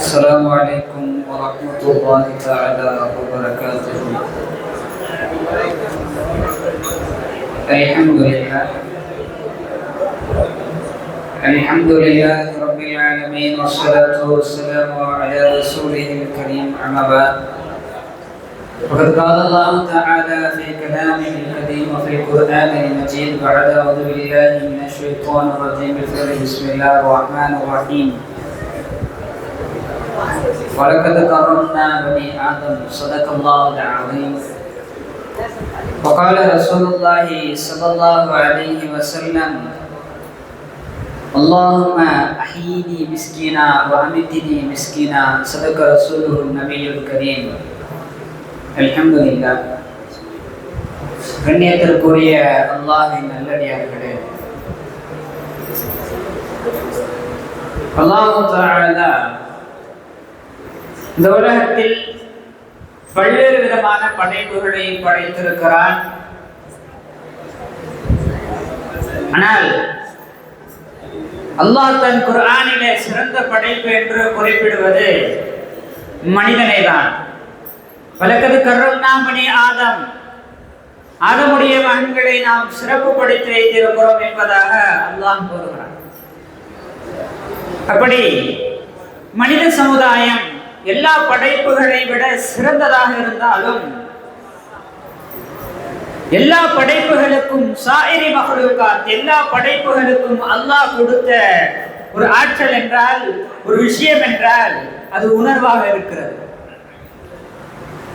السلام عليكم ورحمة الله تعالى وبركاته. الحمد لله. الحمد لله رب العالمين والصلاة والسلام على رسوله الكريم أما بعد. وقد قال الله تعالى في كلامه القديم وفي القرآن المجيد بعد أعوذ بالله من الشيطان الرجيم. بسم الله الرحمن الرحيم. ولقد كرمنا بني آدم صدق الله العظيم وقال رسول الله صلى الله عليه وسلم اللهم أحيني مسكينا وأمتني مسكينا صدق رسوله النبي الكريم الحمد لله கண்ணியத்திற்குரிய அல்லாஹின் நல்லடியார்களே அல்லாஹு தஆலா இந்த உலகத்தில் பல்வேறு விதமான படைப்புகளை படைத்திருக்கிறான் ஆனால் அல்லாஹ் தன் குரானிலே சிறந்த படைப்பு என்று குறிப்பிடுவது மனிதனை தான் வழக்கது கருணா மணி ஆதம். ஆதமுடைய மகன்களை நாம் சிறப்புப்படுத்தி வைத்திருக்கிறோம் என்பதாக அல்லாஹ் கூறுகிறான். அப்படி மனித சமுதாயம் எல்லா படைப்புகளை விட சிறந்ததாக இருந்தாலும் எல்லா படைப்புகளுக்கும் சாயிரி மகளுக்காத் எல்லா படைப்புகளுக்கும் அல்லாஹ் கொடுத்த ஒரு ஆற்றல் என்றால் ஒரு விஷயம் என்றால் அது உணர்வாக இருக்கிறது.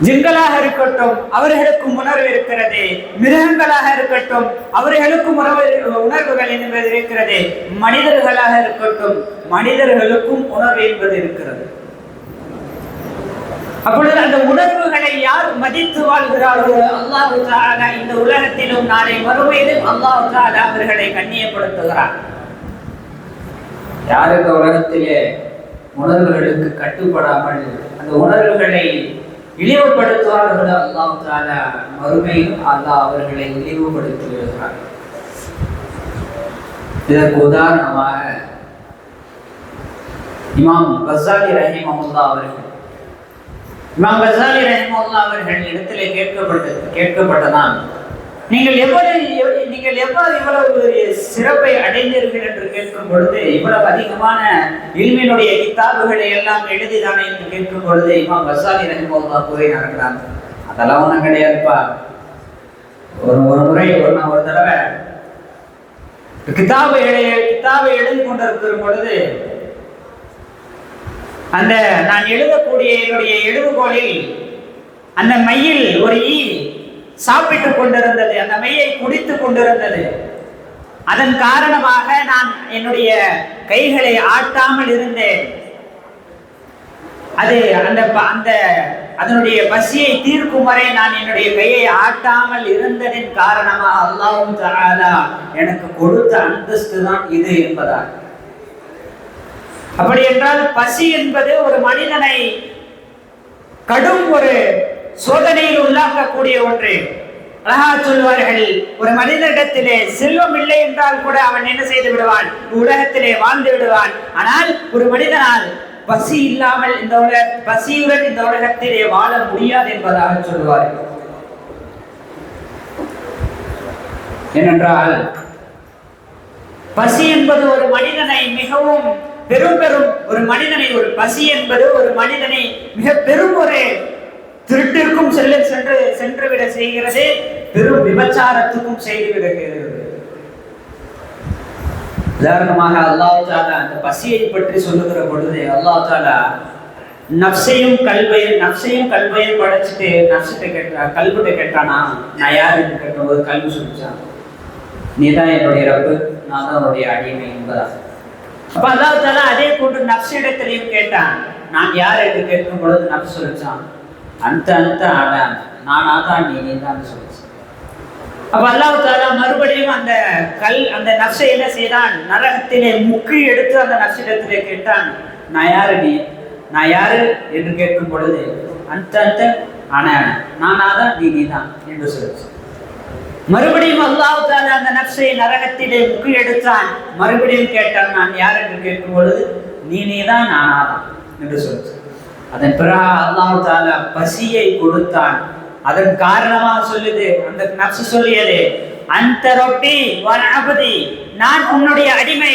ஜிங்களாக இருக்கட்டும் அவர்களுக்கும் உணர்வு இருக்கிறது. மிருகங்களாக இருக்கட்டும் அவர்களுக்கும் உணர்வு உணர்வுகள் என்பது இருக்கிறது. மனிதர்களாக இருக்கட்டும் மனிதர்களுக்கும் உணர்வு என்பது இருக்கிறது. அப்பொழுது அந்த உணர்வுகளை யார் மதித்து வாழ்கிறார்களோ அல்லாஹு தாலா இந்த உலகத்திலும் நாளை மறுமையிலும் அல்லாஹு தாலா அவர்களை கண்ணியப்படுத்துகிறார் யார் இந்த உலகத்திலே உணர்வுகளுக்கு கட்டுப்படாமல் அந்த உணர்வுகளை இழிவுபடுத்துவார்களோ அல்லாஹு தாலா மறுமையிலும் அல்லாஹ் அவர்களை இழிவுபடுத்தி விடுகிறார் இதற்கு உதாரணமாக இமாம் பசாலி ரஹிம் அவர்கள் இமாம் கசாலி ரஹிமஹுல்லா அவர்கள் இடத்திலே கேட்கப்பட்டது கேட்கப்பட்டதான் நீங்கள் எவ்வளவு நீங்கள் எவ்வாறு இவ்வளவு சிறப்பை அடைந்தீர்கள் என்று கேட்கும் பொழுது இவ்வளவு அதிகமான இல்மினுடைய கித்தாபுகளை எல்லாம் எழுதிதானே என்று கேட்கும் பொழுது இமாம் கசாலி ரஹிமஹுல்லா கூறினார்களாம். அதெல்லாம் ஒன்றும் கிடையாதுப்பா. ஒரு ஒரு முறை ஒரு நான் ஒரு தடவை. கிதாபை கிதாபை எழுதி கொண்டிருக்கிற பொழுது அந்த நான் எழுதக்கூடிய என்னுடைய எழுதுகோலில் அந்த மையில் ஒரு ஈ சாப்பிட்டுக் கொண்டிருந்தது. அந்த மையை குடித்துக் கொண்டிருந்தது. அதன் காரணமாக நான் என்னுடைய கைகளை ஆட்டாமல் இருந்தேன். அது அந்த ப- அந்த அதனுடைய பசியை தீர்க்கும் வரை நான் என்னுடைய கையை ஆட்டாமல் இருந்ததின் காரணமாக அல்லாவும் தராதா எனக்கு கொடுத்த அந்தஸ்து தான் இது என்பதால். அப்படி என்றால் பசி என்பது ஒரு மனிதனை கடும் ஒரு சோதனையில் உள்ளாக்கக்கூடிய ஒன்று. அழகா சொல்வார்கள் ஒரு மனிதனிடத்திலே செல்வம் இல்லை என்றால் கூட அவன் என்ன செய்து விடுவான்? உலகத்திலே வாழ்ந்து விடுவான். ஆனால் ஒரு மனிதனால் பசி இல்லாமல் இந்த உலக பசியுடன் இந்த உலகத்திலே வாழ முடியாது என்பதாக சொல்வார்கள் ஏனென்றால் பசி என்பது ஒரு மனிதனை மிகவும் பெரும் பெரும் ஒரு மனிதனை ஒரு பசி என்பது ஒரு மனிதனை மிக பெரும் ஒரு திருட்டிற்கும் செல்ல சென்று சென்றுவிட செய்கிறது. பெரும் விபச்சாரத்துக்கும் செய்து உதாரணமாக அல்லாஹ் தாலா அந்த பசியை பற்றி சொல்லுகிற பொழுது அல்லாஹ் தாலா நப்சையும் கல்வையும் நப்சையும் கல்வையும் படைச்சிட்டு நப்சிட்ட கேட்டா கல்விட்ட கேட்டானா? நான் யார் என்று கேட்டபோது கல்வி சொல்லிச்சான். நீதான் என்னுடைய ரப்பு நான் தான் உன்னுடைய அடிமை என்பதா அப்ப அல்லாஹ் தாலா அதே போன்று நப்சிடத்திலையும் கேட்டான். நான் யார் என்று கேட்கும் பொழுது நப்ஸ் சொல்லிச்சான். அந்த அந்த ஆடான். நான் ஆதான் நீ நீ தான் சொல்லிச்சு. அப்ப அல்லாஹு தாலா மறுபடியும் அந்த கல் அந்த நப்சை என்ன செய்தான்? நரகத்திலே முக்கி எடுத்து அந்த நப்சிடத்திலே கேட்டான். நான் யாரு நீ? நான் யாரு? என்று கேட்கும் பொழுது அந்த அந்த ஆனா நானாதான் நீ தான் என்று சொல்லிச்சு. மறுபடியும் அல்லாஹ் அந்த நப்சை நரகத்திலே முக்கி எடுத்தான் மறுபடியும் கேட்டான் நான் யார் என்று கேட்கும் பொழுது நீ நீதான் நானாதான் என்று சொல்லுது அதன் பிறகு அல்லாஹு தாலா பசியை கொடுத்தான். அதன் காரணமாக சொல்லுது அந்த நப்சு சொல்லியது அந்த ரொட்டி நான் உன்னுடைய அடிமை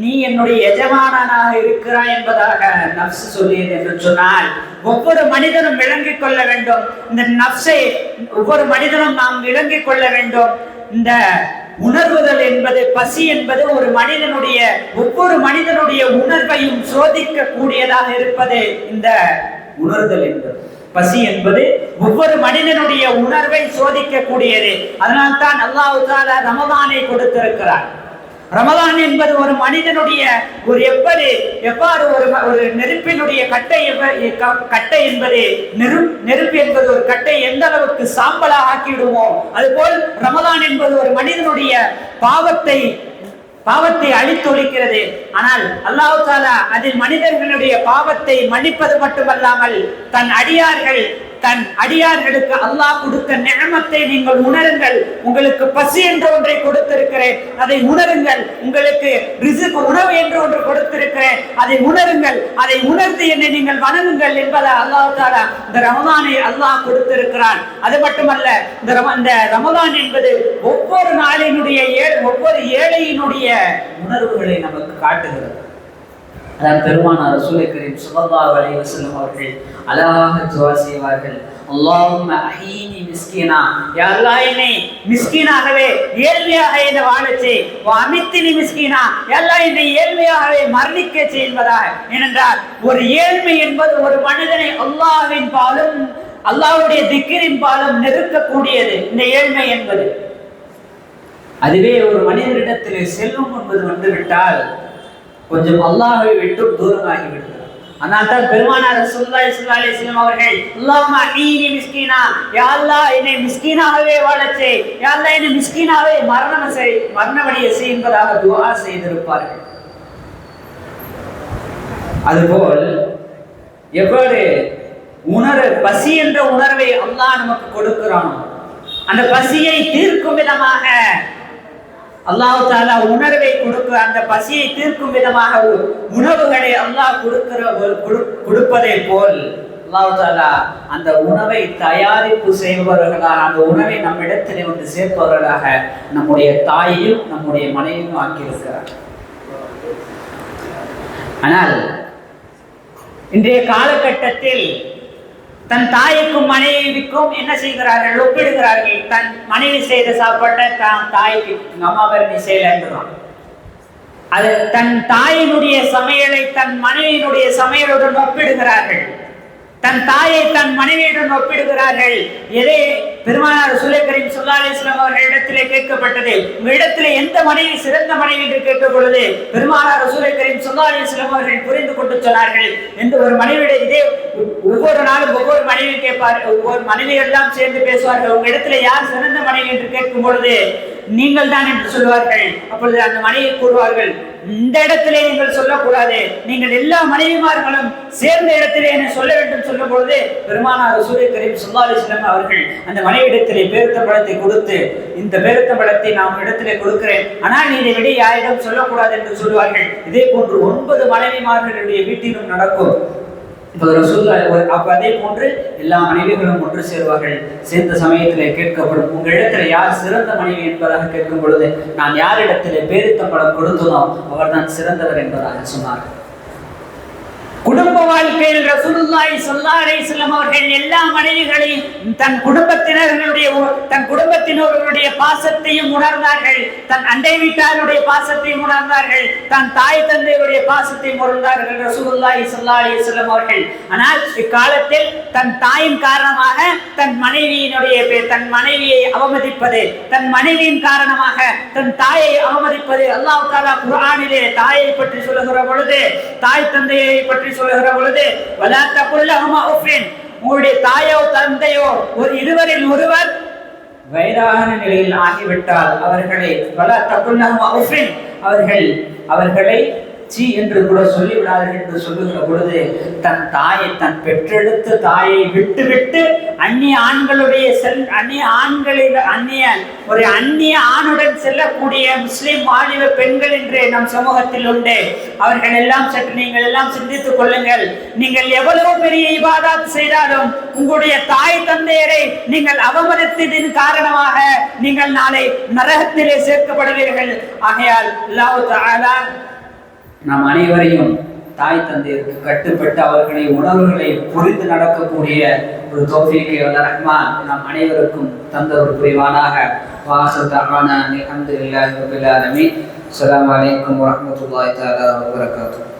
நீ என்னுடைய எஜமானனாக இருக்கிறாய் என்பதாக நப்சு சொல்லியது என்று சொன்னால் ஒவ்வொரு மனிதனும் விளங்கிக் கொள்ள வேண்டும். இந்த நப்சை ஒவ்வொரு மனிதனும் நாம் விளங்கிக் கொள்ள வேண்டும். இந்த உணர்வுதல் என்பது பசி என்பது ஒரு மனிதனுடைய ஒவ்வொரு மனிதனுடைய உணர்வையும் சோதிக்க கூடியதாக இருப்பது இந்த உணர்தல் என்பது. பசி என்பது ஒவ்வொரு மனிதனுடைய உணர்வை சோதிக்க கூடியது அதனால்தான் அல்லாஹு தாலா ரமதானை கொடுத்திருக்கிறார் ரமதான் என்பது ஒரு மனிதனுடைய ஒரு எப்படி எவ்வாறு ஒரு ஒரு நெருப்பினுடைய கட்டை எவ்வ- கட்டை என்பது நெருப் நெருப்பு என்பது ஒரு கட்டை எந்த அளவுக்கு சாம்பலாக ஆக்கிவிடுமோ அதுபோல் ரமதான் என்பது ஒரு மனிதனுடைய பாவத்தை பாவத்தை அழித்தொழிக்கிறது. ஆனால் அல்லாஹ் தாலா அதில் மனிதர்களுடைய பாவத்தை மன்னிப்பது மட்டுமல்லாமல் தன் அடியார்கள் தன் அடியார்களுக்கு அல்லாஹ் கொடுத்த நேமத்தை நீங்கள் உணருங்கள். உங்களுக்கு பசி என்ற ஒன்றை கொடுத்திருக்கிறேன். அதை உணருங்கள். உங்களுக்கு ரிசுக்கு உணவு என்று ஒன்று கொடுத்திருக்கிறேன். அதை உணருங்கள். அதை உணர்ந்து என்னை நீங்கள் வணங்குங்கள் என்பதை அல்லாஹ் தாலா இந்த ரமதானை அல்லாஹ் கொடுத்திருக்கிறான். அது மட்டுமல்ல இந்த ரம- இந்த ரமதான் என்பது ஒவ்வொரு நாளினுடைய ஏழு ஒவ்வொரு ஏழையினுடைய உணர்வுகளை நமக்கு காட்டுகிறது. அதான் பெருமானார் ரசூலை கரீம் சுபல்லா அலைஹி வஸல்லம் அவர்கள் அழகாக துவா செய்வார்கள். அல்லாஹும் அஹீனி மிஸ்கீனா. யா அல்லாஹ் என்னை மிஸ்கீனாகவே ஏழ்மையாக என்னை வாழச் செய் அமித்தினி மிஸ்கீனா. எல்லாம் என்னை ஏழ்மையாகவே மரணிக்க செய் ஏனென்றால் ஒரு ஏழ்மை என்பது ஒரு மனிதனை அல்லாஹ்வின் பாலும் அல்லாஹ்வுடைய திக்கிரின் பாலும் நெருக்கக்கூடியது. இந்த ஏழ்மை என்பது. அதுவே ஒரு மனிதரிடத்தில் செல்வம் என்பது வந்துவிட்டால் கொஞ்சம் அல்லாஹை விட்டு தூரமாகி விடுகிறார் ஆனால் தான் பெருமானார் சுல்லா சுல்லா அலைஹி வஸல்லம் அவர்கள் அல்லாஹ்ம அஹீனி மிஸ்கீனா? யா என்னை மிஸ்கீனாகவே வாழச்சே. செய் என்னை மிஸ்கீனாகவே மரணம் செய் மரணவடிய செய் என்பதாக துவா செய்திருப்பார்கள். அதுபோல் எவ்வாறு உணர பசி என்ற உணர்வை அல்லாஹ் நமக்கு கொடுக்கிறானோ அந்த பசியை தீர்க்கும் விதமாக அல்லாஹ் தாலா உணர்வை கொடுக்க அந்த பசியை தீர்க்கும் விதமாக உ- உணவுகளை அல்லாஹ் கொடுக்கிற ஒரு கொடுப்பதை போல் அல்லாஹு தாலா அந்த உணவை தயாரிப்பு செய்பவர்களாக அந்த உணவை நம்மிடத்திலே வந்து சேர்ப்பவர்களாக நம்முடைய தாயையும் நம்முடைய மனைவியும் ஆக்கியிருக்கிறார். ஆனால் இன்றைய காலகட்டத்தில் தன் தாய்க்கும் மனைவிக்கும் என்ன செய்கிறார்கள்? ஒப்பிடுகிறார்கள். தன் மனைவி செய்த சாப்பாட்டை தான் தாய்க்கு எங்கள் அம்மா பேர் நீ செய்யலன்றான். அது தன் தாயினுடைய சமையலை தன் மனைவியினுடைய சமையலுடன் ஒப்பிடுகிறார்கள். தன் தாயை தன் மனைவியுடன் ஒப்பிடுகிறார்கள். எதை பெருமானார் சுலைகரின் சுல்லாலேஸ்வரம் அவர்களிடத்திலே கேட்கப்பட்டது. உங்களிடத்திலே எந்த மனைவி சிறந்த மனைவி என்று கேட்கும் பொழுது பெருமானார் சுலைகரின் சுல்லாலேஸ்வரம் அவர்கள் புரிந்து கொண்டு சொன்னார்கள். என்று ஒரு மனைவியுடைய இதே ஒவ்வொரு நாளும் ஒவ்வொரு மனைவி கேட்பார் ஒவ்வொரு மனைவி எல்லாம் சேர்ந்து பேசுவார்கள். உங்க இடத்துல யார் சிறந்த மனைவி என்று கேட்கும் பொழுது நீங்கள் தான் என்று சொல்வார்கள் அப்பொழுது அந்த மனைவி கூறுவார்கள் இந்த இடத்திலே நீங்கள் சொல்லக்கூடாது. நீங்கள் எல்லா மனைவிமார்களும் சேர்ந்த இடத்திலே என சொல்ல வேண்டும் சொல்லும் பொழுது பெருமானார் சூரிய கரீம் சுல்லாலிஸ்லம் அவர்கள் அந்த மனைவிடத்திலே பேருத்த பழத்தை கொடுத்து இந்த பேருத்த பழத்தை நாம் இடத்திலே கொடுக்கிறேன். ஆனால் நீ இதை விட யாரிடம் சொல்லக்கூடாது என்று சொல்லுவார்கள். இதே போன்று ஒன்பது மனைவிமார்களுடைய வீட்டிலும் நடக்கும். அப்ப அதே போன்று எல்லா மனைவிகளும் ஒன்று சேருவார்கள். சேர்ந்த சமயத்திலே கேட்கப்படும். உங்களிடத்துல யார் சிறந்த மனைவி என்பதாக கேட்கும் பொழுது நான் யாரிடத்திலே பேரித்தம்படம் கொடுத்தனோ அவர்தான் சிறந்தவர் என்பதாக சொன்னார்கள். குடும்ப வாழ்க்கையில் ரசூலுல்லாஹி ஸல்லல்லாஹு அலைஹி வஸல்லம் அவர்கள் எல்லா மனைவிகளையும் தன் குடும்பத்தினர்களுடைய தன் குடும்பத்தினர்களுடைய பாசத்தையும் உணர்ந்தார்கள். தன் அண்டை வீட்டாருடைய பாசத்தையும் உணர்ந்தார்கள். தன் தாய் தந்தையுடைய பாசத்தையும் உணர்ந்தார்கள் ரசூலுல்லாஹி ஸல்லல்லாஹு அலைஹி வஸல்லம் அவர்கள். ஆனால் இக்காலத்தில் தன் தாயின் காரணமாக தன் மனைவியினுடைய தன் மனைவியை அவமதிப்பது தன் மனைவியின் காரணமாக தன் தாயை அவமதிப்பது அல்லாஹ் தாலா குர்ஆனிலே தாயை பற்றி சொல்லுகிற பொழுது தாய் தந்தையை பற்றி சொல்லுகிற பொழுது வலா தகுல்லஹுமா உஃபின் உங்களுடைய தாயோ தந்தையோ ஒரு இருவரில் ஒருவர் வயதான நிலையில் ஆகிவிட்டால் அவர்களை வலா தகுல்லஹுமா உஃபின் அவர்கள் அவர்களை சி என்று கூட சொல்லிவிடாதீர்கள் என்று சொல்லுகிற பொழுது தன் தாயை தன் பெற்றெடுத்த தாயை விட்டு விட்டு அந்நிய ஆண்களுடைய செல் அந்நிய ஆண்களில் அந்நிய ஒரு அந்நிய ஆணுடன் செல்லக்கூடிய முஸ்லிம் மாநில பெண்கள் என்று நம் சமூகத்தில் உண்டு. அவர்கள் எல்லாம் சற்று நீங்கள் எல்லாம் சிந்தித்துக் கொள்ளுங்கள். நீங்கள் எவ்வளவு பெரிய இபாதாத் செய்தாலும் உங்களுடைய தாய் தந்தையரை நீங்கள் அவமதித்ததின் காரணமாக நீங்கள் நாளை நரகத்திலே சேர்க்கப்படுவீர்கள். ஆகையால் அல்லாஹ் நாம் அனைவரையும் தாய் தந்தையருக்கு கட்டுப்பட்டு அவர்களை உணர்வுகளை புரிந்து நடக்கக்கூடிய ஒரு தோஃபிக்கு ரஹ்மான் நாம் அனைவருக்கும் தந்த ஒரு புரிவானாக வாசல் தகான அலமதுல்லாஹி ரபில் ஆலமீன். அலாம் வலைக்கம் வரமத்துல்லாய் தாலா வபரகாத்துஹு.